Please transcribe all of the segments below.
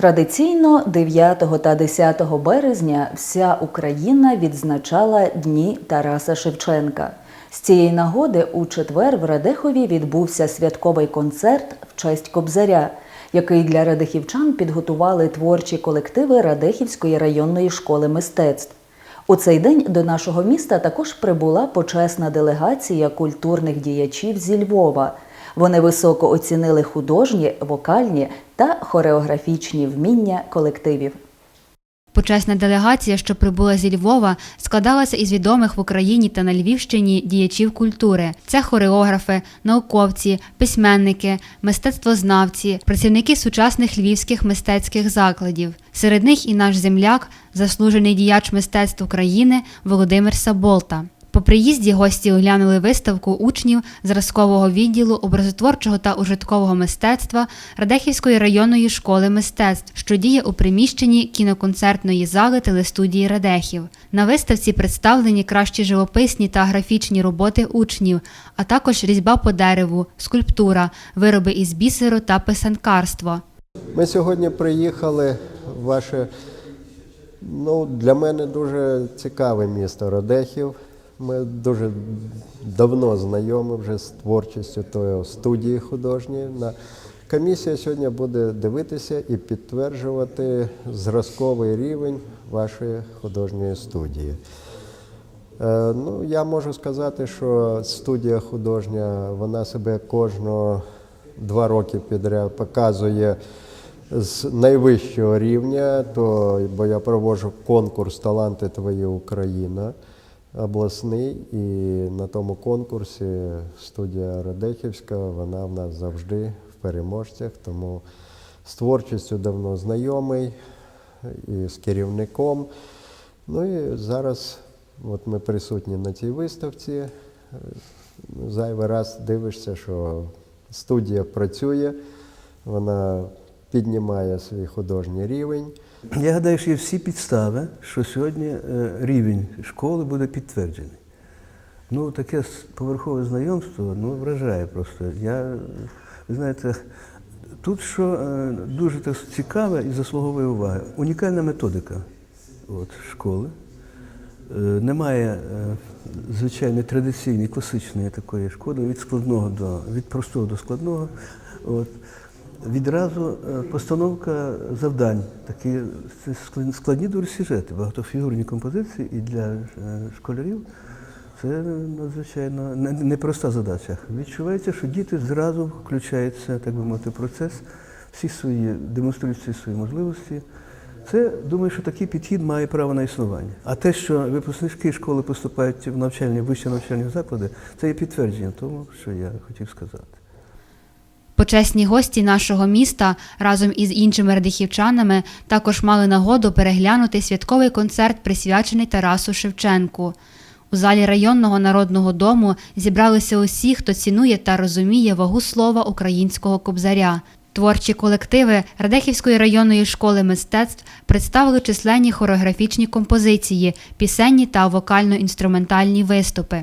Традиційно 9 та 10 березня вся Україна відзначала Дні Тараса Шевченка. З цієї нагоди у четвер в Радехові відбувся святковий концерт в честь Кобзаря, який для радехівчан підготували творчі колективи Радехівської районної школи мистецтв. У цей день до нашого міста також прибула почесна делегація культурних діячів зі Львова. Вони високо оцінили художні, вокальні та хореографічні вміння колективів. Почесна делегація, що прибула зі Львова, складалася із відомих в Україні та на Львівщині діячів культури. Це хореографи, науковці, письменники, мистецтвознавці, працівники сучасних львівських мистецьких закладів. Серед них і наш земляк, заслужений діяч мистецтв України Володимир Саболта. По приїзді гості оглянули виставку учнів зразкового відділу образотворчого та ужиткового мистецтва Радехівської районної школи мистецтв, що діє у приміщенні кіноконцертної зали телестудії Радехів. На виставці представлені кращі живописні та графічні роботи учнів, а також різьба по дереву, скульптура, вироби із бісеру та писанкарство. Ми сьогодні приїхали в ваше, ну, для мене дуже цікаве місто Радехів. Ми дуже давно знайомі вже з творчістю тої студії художньої. Комісія сьогодні буде дивитися і підтверджувати зразковий рівень вашої художньої студії. Е, Ну, я можу сказати, що студія художня, вона себе кожного два роки підряд показує з найвищого рівня, то, бо я проводжу конкурс Таланти Твої Україна обласний, і на тому конкурсі студія Радехівська, вона в нас завжди в переможцях, тому з творчістю давно знайомий і з керівником. Ну і зараз от ми присутні на цій виставці. Зайвий раз дивишся, що студія працює, вона піднімає свій художній рівень. Я гадаю, що є всі підстави, що сьогодні е, рівень школи буде підтверджений. Ну, таке поверхове знайомство ну, вражає просто. Я, ви знаєте, тут що е, дуже так цікаве і заслуговує уваги. Унікальна методика от, школи. Е, Немає звичайної традиційної, класичної такої школи від складного до від простого до складного. От. Відразу е, постановка завдань, такі складні дуже сюжети, багатофігурні композиції, і для е, школярів це надзвичайно не- непроста задача. Відчувається, що діти зразу включаються, так би мовити, процес, всі свої демонструють всі свої можливості. Це думаю, що такий підхід має право на існування. А те, що випускники школи поступають в навчальні вищі навчальні заклади, це є підтвердження тому, що я хотів сказати. Почесні гості нашого міста разом із іншими радихівчанами також мали нагоду переглянути святковий концерт, присвячений Тарасу Шевченку. У залі районного народного дому зібралися усі, хто цінує та розуміє вагу слова українського кобзаря. Творчі колективи Радехівської районної школи мистецтв представили численні хореографічні композиції, пісенні та вокально-інструментальні виступи.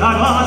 大哥。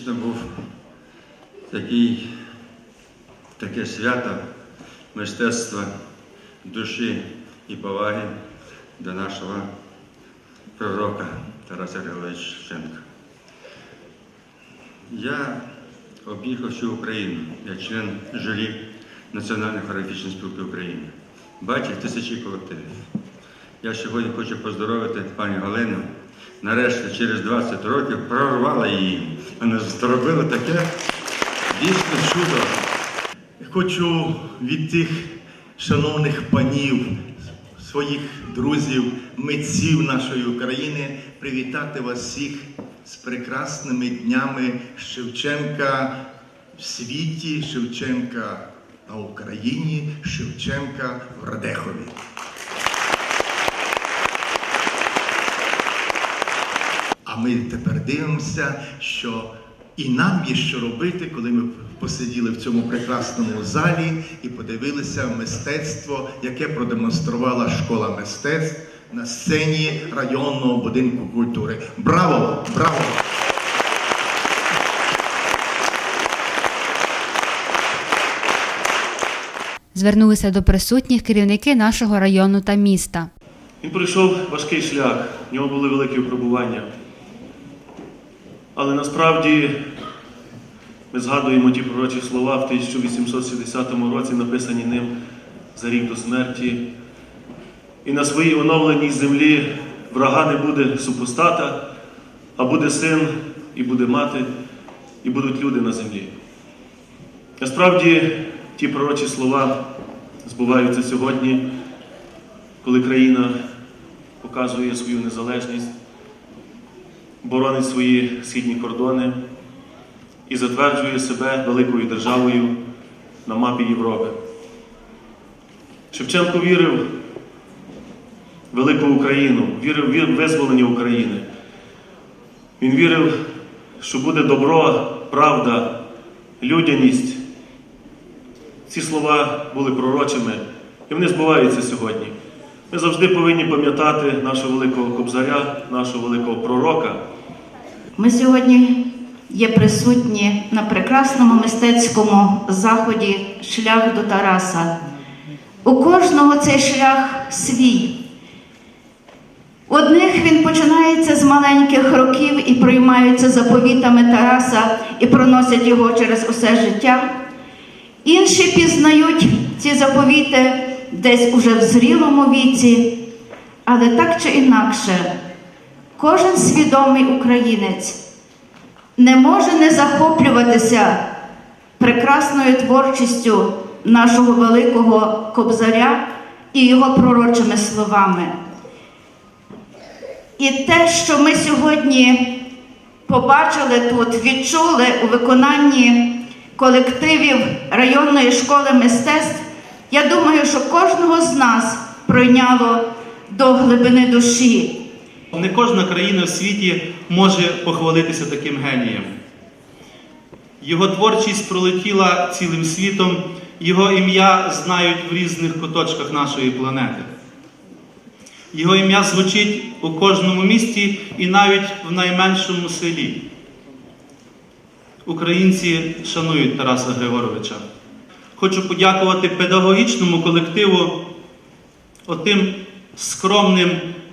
дійсно був такий, таке свято мистецтва душі і поваги до нашого пророка Тараса Григоровича Шевченка. Я об'їхав всю Україну як член журі Національної хореографічної спілки України. Бачив тисячі колективів. Я сьогодні хочу поздоровити пані Галину. Нарешті через 20 років прорвала її. Вона зробила таке дійсно чудо. Хочу від тих шановних панів, своїх друзів, митців нашої України привітати вас всіх з прекрасними днями Шевченка в світі, Шевченка на Україні, Шевченка в Радехові. Ми тепер дивимося, що і нам є що робити, коли ми посиділи в цьому прекрасному залі і подивилися мистецтво, яке продемонструвала школа мистецтв на сцені районного будинку культури. Браво! Браво! Звернулися до присутніх керівники нашого району та міста. Він пройшов важкий шлях, в нього були великі випробування. Але насправді ми згадуємо ті пророчі слова в 1870 році, написані ним за рік до смерті. І на своїй оновленій землі врага не буде супостата, а буде син, і буде мати, і будуть люди на землі. Насправді ті пророчі слова збуваються сьогодні, коли країна показує свою незалежність, боронить свої східні кордони і затверджує себе великою державою на мапі Європи. Шевченко вірив в велику Україну, вірив в визволення України. Він вірив, що буде добро, правда, людяність. Ці слова були пророчими, і вони збуваються сьогодні. Ми завжди повинні пам'ятати нашого великого кобзаря, нашого великого пророка. Ми сьогодні є присутні на прекрасному мистецькому заході Шлях до Тараса. У кожного цей шлях свій. У Одних він починається з маленьких років і приймаються заповітами Тараса і проносять його через усе життя. Інші пізнають ці заповіти десь уже в зрілому віці, але так чи інакше, кожен свідомий українець не може не захоплюватися прекрасною творчістю нашого великого кобзаря і його пророчими словами. І те, що ми сьогодні побачили тут, відчули у виконанні колективів районної школи мистецтв, я думаю, що кожного з нас пройняло до глибини душі. Не кожна країна в світі може похвалитися таким генієм. Його творчість пролетіла цілим світом, його ім'я знають в різних куточках нашої планети. Його ім'я звучить у кожному місті і навіть в найменшому селі. Українці шанують Тараса Григоровича. Хочу подякувати педагогічному колективу, отим скромним,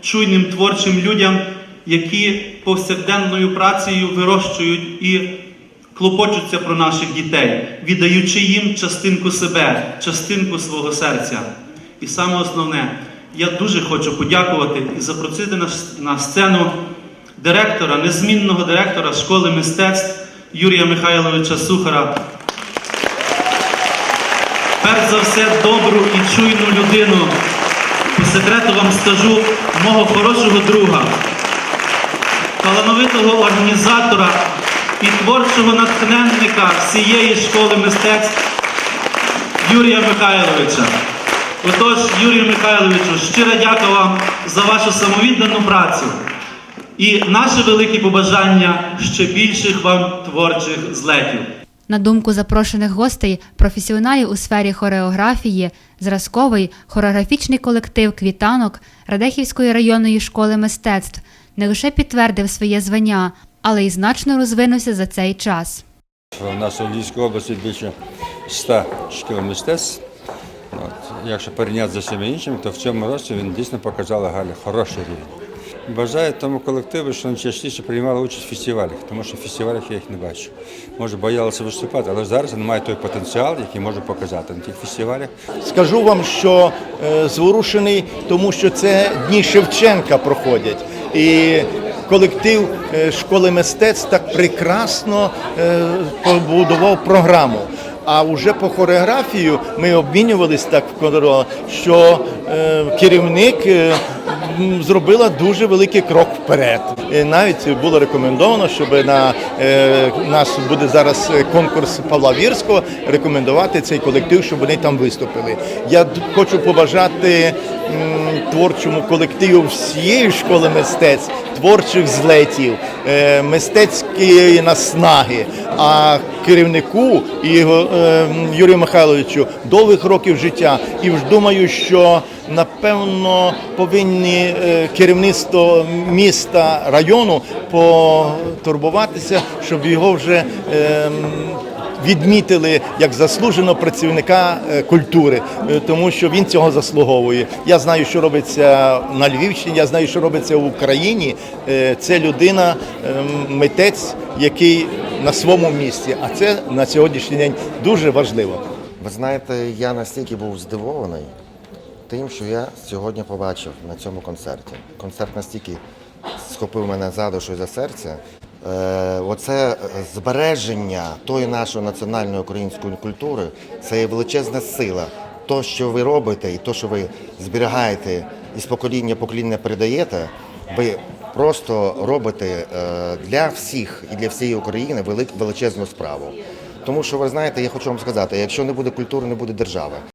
чуйним творчим людям, які повсякденною працею вирощують і клопочуться про наших дітей, віддаючи їм частинку себе, частинку свого серця. І саме основне, я дуже хочу подякувати і запросити на, сцену директора, незмінного директора школи мистецтв Юрія Михайловича Сухара. Перш за все, добру і чуйну людину. По секрету вам скажу мого хорошого друга, талановитого організатора і творчого натхненника всієї школи мистецтв Юрія Михайловича. Отож, Юрію Михайловичу, щиро дякую вам за вашу самовіддану працю. І наше велике побажання ще більших вам творчих злетів. На думку запрошених гостей, професіоналів у сфері хореографії, зразковий хореографічний колектив квітанок Радехівської районної школи мистецтв не лише підтвердив своє звання, але й значно розвинувся за цей час. В нас у Львівській області більше 100 шкіл мистецтв. От. Якщо порівняти з усіма іншими, то в цьому році він дійсно показав гарний, хороший рівень. Бажаю тому колективу, що вони частіше приймали участь в фестивалях, тому що в фестивалях я їх не бачу. Може, боялися виступати, але зараз вони мають той потенціал, який можу показати на тих фестивалях. Скажу вам, що е, зворушений, тому що це дні Шевченка проходять. І колектив е, школи мистецтв так прекрасно е, побудував програму. А вже по хореографію ми обмінювались так що керівник е, зробила дуже великий крок вперед. І навіть було рекомендовано, щоб на е, нас буде зараз е, конкурс Павла Вірського, рекомендувати цей колектив, щоб вони там виступили. Я хочу побажати творчому колективу всієї школи мистецтв, творчих злетів, е, мистецької наснаги, а керівнику і е, Юрію Михайловичу довгих років життя. І ж думаю, що напевно повинні е, керівництво міста району потурбуватися, щоб його вже. е, Відмітили як заслуженого працівника е, культури, е, тому що він цього заслуговує. Я знаю, що робиться на Львівщині, я знаю, що робиться в Україні. Це людина, е, митець, який на своєму місці. А це на сьогоднішній день дуже важливо. Ви знаєте, я настільки був здивований тим, що я сьогодні побачив на цьому концерті. Концерт настільки схопив мене за душу і за серце. Е, оце збереження тої нашої національної української культури це є величезна сила. То, що ви робите, і то, що ви зберігаєте і з покоління покоління передаєте, ви просто робите е, для всіх і для всієї України величезну справу. Тому що ви знаєте, я хочу вам сказати, якщо не буде культури, не буде держави.